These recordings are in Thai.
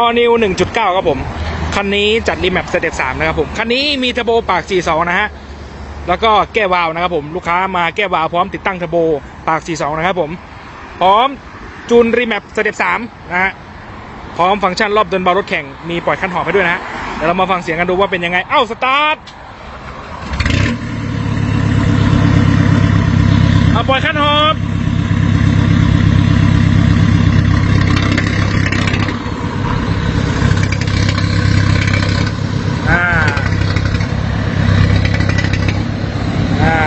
อนิว1.9 ครับผม คันนี้จัดรีแมปสเต็ป3นะครับผม คันนี้มีเทอร์โบปาก 42 นะฮะ แล้วก็แก้วาล์วนะครับผม ลูกค้ามาแก้วาล์วพร้อมติดตั้งเทอร์โบปาก 42 นะครับผม พร้อมจูนรีแมปสเต็ป3นะฮะ พร้อมฟังก์ชันรอบเดินเบารถแข่ง มีปล่อยคันหอบไปด้วยนะฮะ เดี๋ยวเรามาฟังเสียงกันดูว่าเป็นยังไง เอ้า สตาร์ทเอาปล่อยคันหอบ อ่า อ่า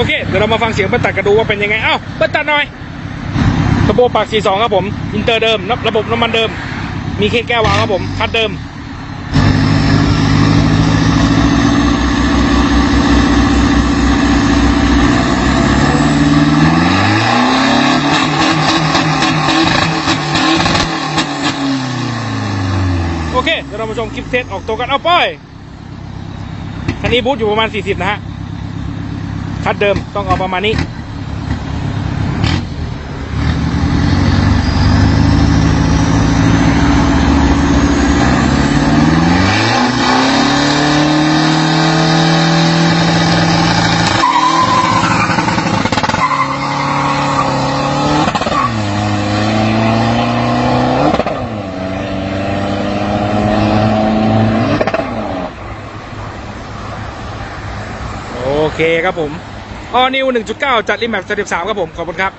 โอเค เดี๋ยวเรามาฟังเสียงเบัตตัดกันดูว่าเป็นยังไง เอ้าเบัตตัดหน่อยทโบปาก42ครับผม อินเตอร์เดิม ระบบน้ำมันเดิม มีเคแก้ววางครับผม คัดเดิมโอเค เดี๋ยวเรามาชมคลิปเทสออกตัวกัน เอาป้อยคันนี้บูทอยู่ประมาณ 40 นะฮะัดเดิมต้องเอาประมาณนี้ โอเคครับผม ออนิว1.9 จัดรีแมปสเต็ป3ครับผม ขอบคุณครับ